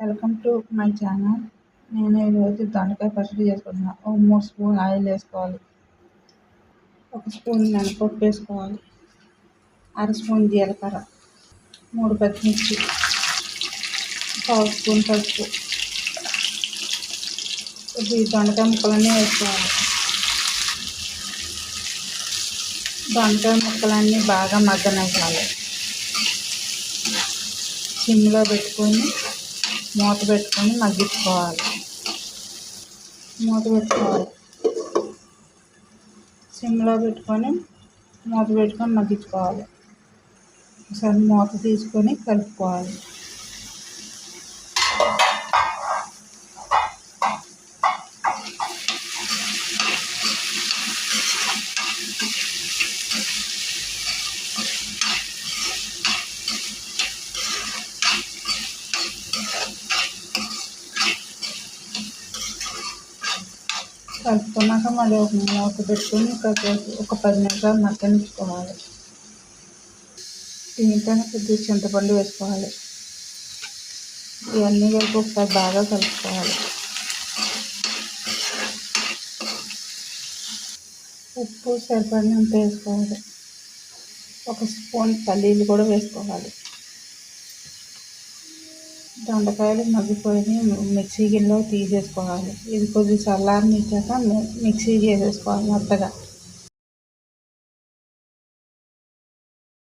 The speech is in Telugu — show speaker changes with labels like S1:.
S1: Welcome to my channel. నేను ఈరోజు దొండకాయ పచ్చడి చేసుకుంటున్నాను ఒక మూడు స్పూన్ ఆయిల్ వేసుకోవాలి. ఒక స్పూన్ మినపప్పు వేసుకోవాలి. అర స్పూన్ జీలకర్ర. మూడు పచ్చిమిర్చి. పావు స్పూన్ పసుపు. ఈ దొండకాయ ముక్కలన్నీ వేసుకోవాలి. దొండకాయ ముక్కలన్నీ బాగా మగ్గనివ్వాలి సిమ్లో పెట్టుకొని మూత పెట్టుకొని మగ్గించుకోవాలి మూత పెట్టుకోవాలి. సిమ్లో పెట్టుకొని మూత పెట్టుకొని మగ్గించుకోవాలి ఒకసారి మూత తీసుకొని కలుపుకోవాలి. కలుపుకున్నాక మళ్ళీ ఒక మూత పెట్టుకొని ఒక పది నిమిషాలు మగ్గనిచ్చుకోవాలి దీనికైనా కొద్దిగా చింతపండు వేసుకోవాలి. ఇవన్నీ కలిపి ఒకసారి బాగా కలుపుకోవాలి. ఉప్పు సరిపడినంత వేసుకోవాలి. ఒక స్పూన్ పల్లీలు కూడా వేసుకోవాలి. దొండకాయలు మగ్గిపోయి మిక్సీ గిన్నెలో తీసేసుకోవాలి. ఇది కొద్దిగా చల్లారనిచ్చాక మిక్సీ చేసేసుకోవాలి మెత్తగా.